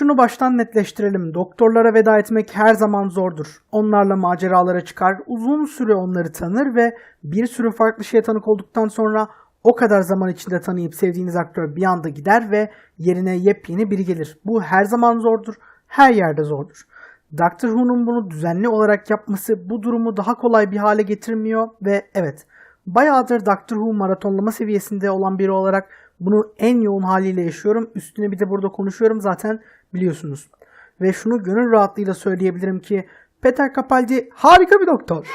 Şunu baştan netleştirelim. Doktorlara veda etmek her zaman zordur. Onlarla maceralara çıkar, uzun süre onları tanır ve bir sürü farklı şeye tanık olduktan sonra o kadar zaman içinde tanıyıp sevdiğiniz aktör bir anda gider ve yerine yepyeni biri gelir. Bu her zaman zordur, her yerde zordur. Doctor Who'nun bunu düzenli olarak yapması bu durumu daha kolay bir hale getirmiyor ve evet bayağıdır Doctor Who maratonlama seviyesinde olan biri olarak bunu en yoğun haliyle yaşıyorum. Üstüne bir de burada konuşuyorum zaten biliyorsunuz. Ve şunu gönül rahatlığıyla söyleyebilirim ki Peter Capaldi harika bir doktor.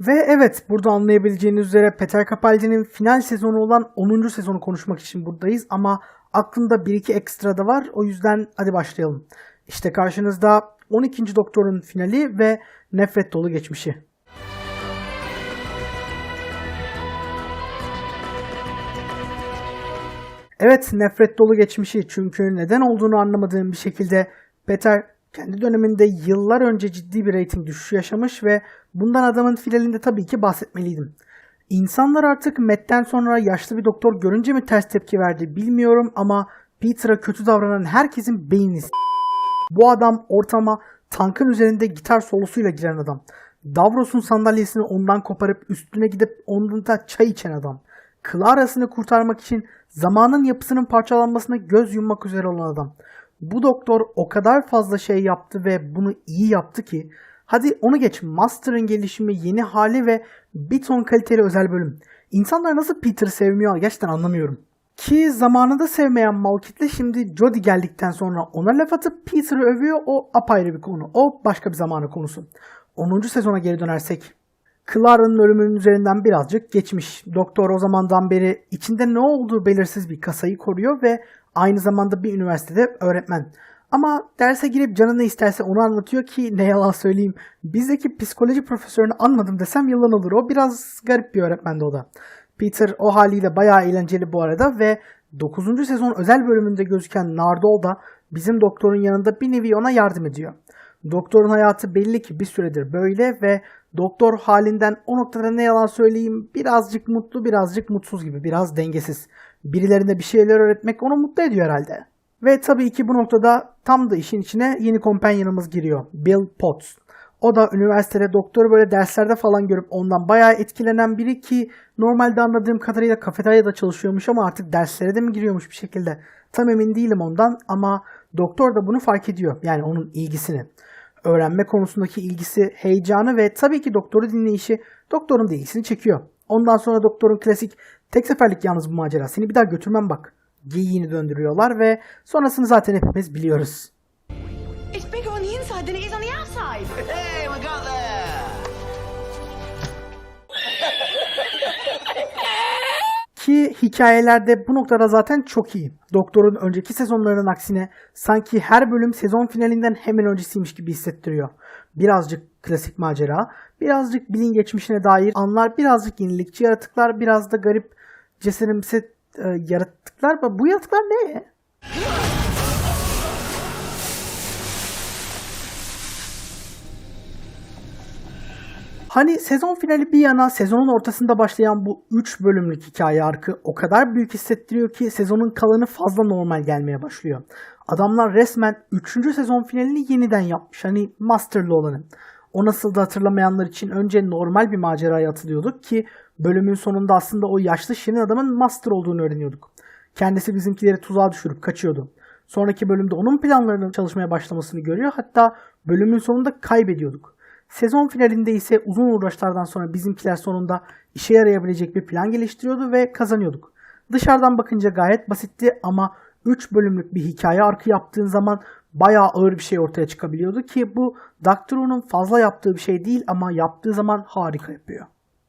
Ve evet burada anlayabileceğiniz üzere Peter Capaldi'nin final sezonu olan 10. sezonu konuşmak için buradayız ama aklımda 1-2 ekstra da var o yüzden hadi başlayalım. İşte karşınızda 12. Doktor'un finali ve nefret dolu geçmişi. Evet nefret dolu geçmişi çünkü neden olduğunu anlamadığım bir şekilde Peter kendi döneminde yıllar önce ciddi bir reyting düşüşü yaşamış ve bundan adamın finalinde tabii ki bahsetmeliydim. İnsanlar artık Matt'ten sonra yaşlı bir doktor görünce mi ters tepki verdi bilmiyorum ama Peter'a kötü davranan herkesin beynini s- Bu adam ortama tankın üzerinde gitar solosuyla giren adam. Davros'un sandalyesini ondan koparıp üstüne gidip ondan çay içen adam. Clara'sını kurtarmak için zamanın yapısının parçalanmasına göz yummak üzere olan adam. Bu doktor o kadar fazla şey yaptı ve bunu iyi yaptı ki hadi onu geç Master'ın gelişimi, yeni hali ve bir ton kaliteli özel bölüm. İnsanlar nasıl Peter'ı sevmiyor gerçekten anlamıyorum. Ki zamanında sevmeyen mal kitle şimdi Jodie geldikten sonra ona laf atıp Peter'ı övüyor o apayrı bir konu. O başka bir zamanı konusu. 10. sezona geri dönersek Clara'nın ölümünün üzerinden birazcık geçmiş. Doktor o zamandan beri içinde ne olduğu belirsiz bir kasayı koruyor ve aynı zamanda bir üniversitede öğretmen. Ama derse girip canı ne isterse onu anlatıyor ki ne yalan söyleyeyim. Bizdeki psikoloji profesörünü anladım desem yalan olur. O biraz garip bir öğretmendi o da. Peter o haliyle bayağı eğlenceli bu arada ve 9. sezon özel bölümünde gözüken Nardol da bizim doktorun yanında bir nevi ona yardım ediyor. Doktorun hayatı belli ki bir süredir böyle ve doktor halinden o noktada ne yalan söyleyeyim birazcık mutlu birazcık mutsuz gibi biraz dengesiz. Birilerine bir şeyler öğretmek onu mutlu ediyor herhalde. Ve tabii ki bu noktada tam da işin içine yeni kompanyanımız giriyor. Bill Potts. O da üniversitede doktoru böyle derslerde falan görüp ondan bayağı etkilenen biri ki normalde anladığım kadarıyla kafeteryada çalışıyormuş ama artık derslere de mi giriyormuş bir şekilde. Tam emin değilim ondan ama doktor da bunu fark ediyor. Yani onun ilgisini. Öğrenme konusundaki ilgisi, heyecanı ve tabii ki doktoru dinleyişi doktorun da ilgisini çekiyor. Ondan sonra doktorun klasik tek seferlik yalnız bu macera seni bir daha götürmem bak geyiğini döndürüyorlar ve sonrasını zaten hepimiz biliyoruz. It's bigger on the inside than it is on the outside. Ki hikayelerde bu noktada zaten çok iyi. Doktorun önceki sezonlarının aksine sanki her bölüm sezon finalinden hemen öncesiymiş gibi hissettiriyor. Birazcık klasik macera, birazcık bilin geçmişine dair anlar, birazcık yenilikçi yaratıklar, biraz da garip cesarimsi e, yaratıklar. Bu yaratıklar ne? Hani sezon finali bir yana sezonun ortasında başlayan bu 3 bölümlük hikaye arkı o kadar büyük hissettiriyor ki sezonun kalanı fazla normal gelmeye başlıyor. Adamlar resmen 3. sezon finalini yeniden yapmış. Hani Master'lı olanı. O nasıl da hatırlamayanlar için önce normal bir maceraya atılıyorduk ki bölümün sonunda aslında o yaşlı şirin adamın Master olduğunu öğreniyorduk. Kendisi bizimkileri tuzağa düşürüp kaçıyordu. Sonraki bölümde onun planlarının çalışmaya başlamasını görüyor hatta bölümün sonunda kaybediyorduk. Sezon finalinde ise uzun uğraşlardan sonra bizimkiler sonunda işe yarayabilecek bir plan geliştiriyordu ve kazanıyorduk. Dışarıdan bakınca gayet basitti ama 3 bölümlük bir hikaye arkı yaptığın zaman bayağı ağır bir şey ortaya çıkabiliyordu ki bu Doctor fazla yaptığı bir şey değil ama yaptığı zaman harika yapıyor.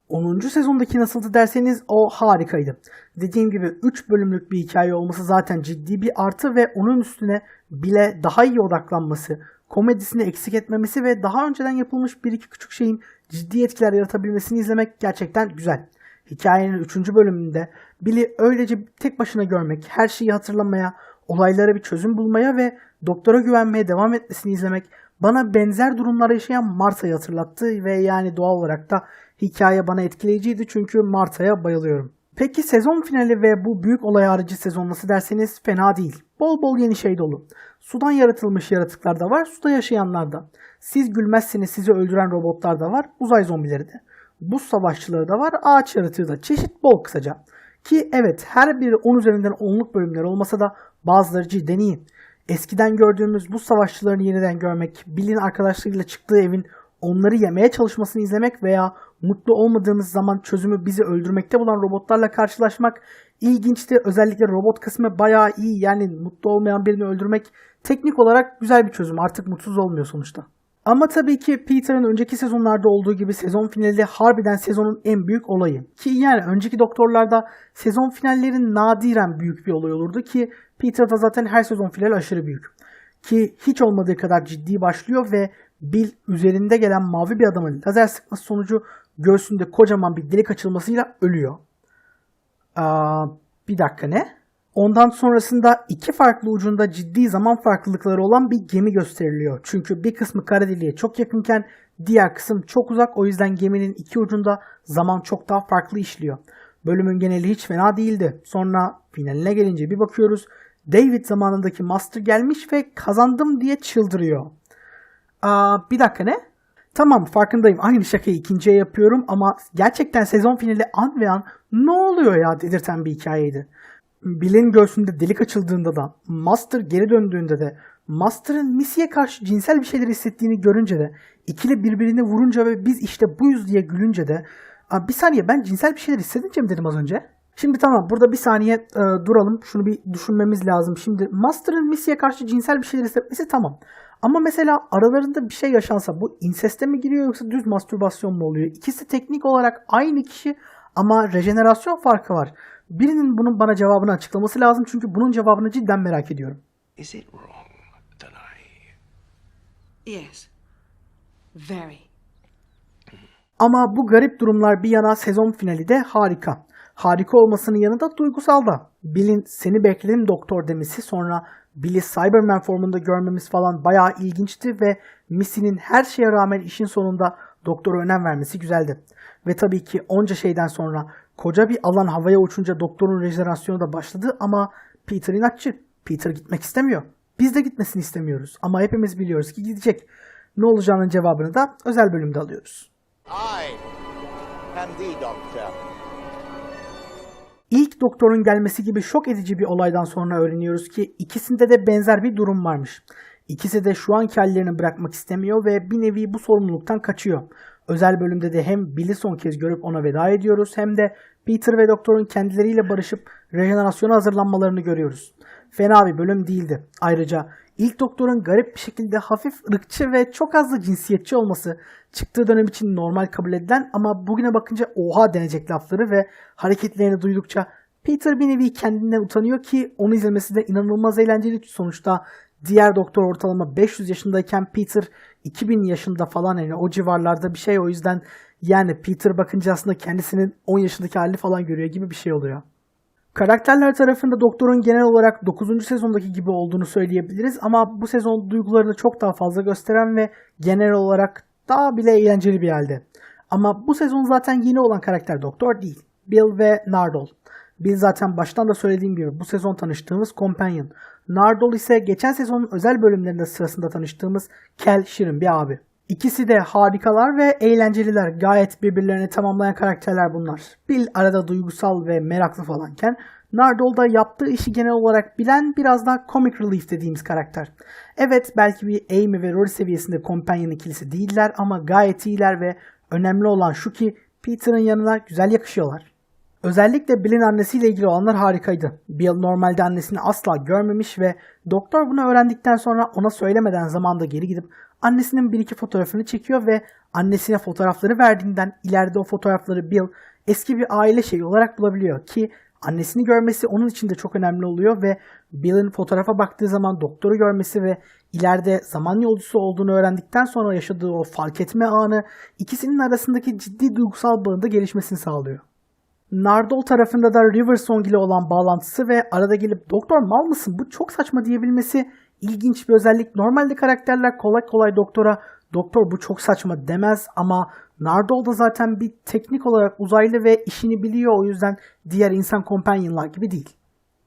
10. sezondaki nasıldı derseniz o harikaydı. Dediğim gibi 3 bölümlük bir hikaye olması zaten ciddi bir artı ve onun üstüne bile daha iyi odaklanması, komedisini eksik etmemesi ve daha önceden yapılmış bir iki küçük şeyin ciddi etkiler yaratabilmesini izlemek gerçekten güzel. Hikayenin 3. bölümünde Bill'i öylece tek başına görmek, her şeyi hatırlamaya, olaylara bir çözüm bulmaya ve doktora güvenmeye devam etmesini izlemek bana benzer durumlar yaşayan Marta'yı hatırlattı ve yani doğal olarak da hikaye bana etkileyiciydi çünkü Marta'ya bayılıyorum. Peki sezon finali ve bu büyük olay harici sezon nasıl derseniz fena değil. Bol bol yeni şey dolu. Sudan yaratılmış yaratıklar da var, suda yaşayanlar da. Siz gülmezseniz sizi öldüren robotlar da var, uzay zombileri de. Buz savaşçıları da var, ağaç yaratığı da. Çeşit bol kısaca. Ki evet her biri 10 üzerinden 10'luk bölümler olmasa da bazıları cidden iyi. Eskiden gördüğümüz buz savaşçılarını yeniden görmek, Bill'in arkadaşlarıyla çıktığı evin onları yemeye çalışmasını izlemek veya mutlu olmadığımız zaman çözümü bizi öldürmekte bulan robotlarla karşılaşmak ilginçti. Özellikle robot kısmı bayağı iyi. Yani mutlu olmayan birini öldürmek teknik olarak güzel bir çözüm. Artık mutsuz olmuyor sonuçta. Ama tabii ki Peter'ın önceki sezonlarda olduğu gibi sezon finali harbiden sezonun en büyük olayı. Ki yani önceki doktorlarda sezon finalleri nadiren büyük bir olay olurdu ki Peter'da zaten her sezon finali aşırı büyük. Ki hiç olmadığı kadar ciddi başlıyor ve Bill üzerinde gelen mavi bir adamın lazer sıkması sonucu göğsünde kocaman bir delik açılmasıyla ölüyor. Aa, bir dakika ne? Ondan sonrasında iki farklı ucunda ciddi zaman farklılıkları olan bir gemi gösteriliyor. Çünkü bir kısmı kara deliğe çok yakınken diğer kısım çok uzak. O yüzden geminin iki ucunda zaman çok daha farklı işliyor. Bölümün geneli hiç fena değildi. Sonra finaline gelince bir bakıyoruz. David zamanındaki Master gelmiş ve kazandım diye çıldırıyor. Aa, bir dakika ne? Tamam farkındayım. Aynı şakayı ikinciye yapıyorum ama gerçekten sezon finali an ve an ne oluyor ya dedirten bir hikayeydi. Bill'in göğsünde delik açıldığında da, Master geri döndüğünde de, Master'ın Missy'ye karşı cinsel bir şeyler hissettiğini görünce de, ikili birbirini vurunca ve biz işte buyuz diye gülünce de, bir saniye ben cinsel bir şeyler hissedince mi dedim az önce? Şimdi tamam burada bir saniye e, duralım. Şunu bir düşünmemiz lazım. Şimdi Master'ın Missy'ye karşı cinsel bir şeyler hissetmesi tamam. Ama mesela aralarında bir şey yaşansa bu inseste mi giriyor yoksa düz mastürbasyon mu oluyor? İkisi teknik olarak aynı kişi ama rejenerasyon farkı var. Birinin bunun bana cevabını açıklaması lazım çünkü bunun cevabını cidden merak ediyorum. Is it wrong that I. Yes. Very. Ama bu garip durumlar bir yana sezon finali de harika. Harika olmasının yanında duygusal da. Bill'in seni bekledim doktor demesi sonra Bill'i Cyberman formunda görmemiz falan bayağı ilginçti ve Missy'nin her şeye rağmen işin sonunda doktora önem vermesi güzeldi. Ve tabii ki onca şeyden sonra koca bir alan havaya uçunca doktorun rejenerasyonu da başladı ama Peter inatçı. Peter gitmek istemiyor. Biz de gitmesini istemiyoruz ama hepimiz biliyoruz ki gidecek. Ne olacağının cevabını da özel bölümde alıyoruz. I am the doctor. İlk doktorun gelmesi gibi şok edici bir olaydan sonra öğreniyoruz ki ikisinde de benzer bir durum varmış. İkisi de şu anki hallerini bırakmak istemiyor ve bir nevi bu sorumluluktan kaçıyor. Özel bölümde de hem Bill'i son kez görüp ona veda ediyoruz hem de Peter ve doktorun kendileriyle barışıp rejenerasyona hazırlanmalarını görüyoruz. Fena bir bölüm değildi. Ayrıca ilk doktorun garip bir şekilde hafif ırkçı ve çok az da cinsiyetçi olması çıktığı dönem için normal kabul edilen ama bugüne bakınca oha denecek lafları ve hareketlerini duydukça Peter bir nevi kendinden utanıyor ki onu izlemesi de inanılmaz eğlenceli sonuçta diğer doktor ortalama 500 yaşındayken Peter 2000 yaşında falan yani o civarlarda bir şey o yüzden yani Peter bakınca aslında kendisinin 10 yaşındaki hali falan görüyor gibi bir şey oluyor. Karakterler tarafında Doktor'un genel olarak 9. sezondaki gibi olduğunu söyleyebiliriz ama bu sezon duygularını çok daha fazla gösteren ve genel olarak daha bile eğlenceli bir halde. Ama bu sezon zaten yeni olan karakter Doktor değil. Bill ve Nardole. Bill zaten baştan da söylediğim gibi bu sezon tanıştığımız Companion. Nardole ise geçen sezonun özel bölümlerinde sırasında tanıştığımız Kel Şirin bir abi. İkisi de harikalar ve eğlenceliler. Gayet birbirlerini tamamlayan karakterler bunlar. Bill arada duygusal ve meraklı falanken Nardole da yaptığı işi genel olarak bilen biraz daha comic relief dediğimiz karakter. Evet belki bir Amy ve Rory seviyesinde companion ikilisi değiller ama gayet iyiler ve önemli olan şu ki Peter'ın yanına güzel yakışıyorlar. Özellikle Bill'in annesiyle ilgili olanlar harikaydı. Bill normalde annesini asla görmemiş ve doktor bunu öğrendikten sonra ona söylemeden zamanda geri gidip annesinin bir iki fotoğrafını çekiyor ve annesine fotoğrafları verdiğinden ileride o fotoğrafları Bill eski bir aile şeyi olarak bulabiliyor ki annesini görmesi onun için de çok önemli oluyor ve Bill'in fotoğrafa baktığı zaman doktoru görmesi ve ileride zaman yolcusu olduğunu öğrendikten sonra yaşadığı o fark etme anı ikisinin arasındaki ciddi duygusal bağın da gelişmesini sağlıyor. Nardol tarafında da River Song ile olan bağlantısı ve arada gelip doktor mal mısın bu çok saçma diyebilmesi ilginç bir özellik. Normalde karakterler kolay kolay doktora doktor bu çok saçma demez ama Nardole da zaten bir teknik olarak uzaylı ve işini biliyor o yüzden diğer insan companionlar gibi değil.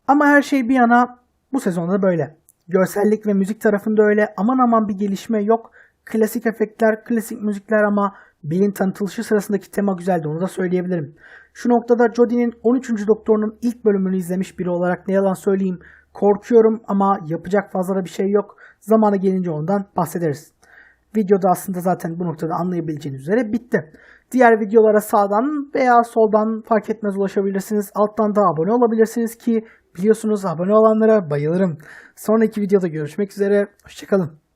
Ama her şey bir yana bu sezonda da böyle. Görsellik ve müzik tarafında öyle aman aman bir gelişme yok. Klasik efektler, klasik müzikler ama Bill'in tanıtılışı sırasındaki tema güzeldi onu da söyleyebilirim. Şu noktada Jodie'nin 13. Doktor'un ilk bölümünü izlemiş biri olarak ne yalan söyleyeyim korkuyorum ama yapacak fazla da bir şey yok. Zamanı gelince ondan bahsederiz. Videoda aslında zaten bu noktada anlayabileceğiniz üzere bitti. Diğer videolara sağdan veya soldan fark etmez ulaşabilirsiniz. Alttan da abone olabilirsiniz ki biliyorsunuz abone olanlara bayılırım. Sonraki videoda görüşmek üzere. Hoşçakalın.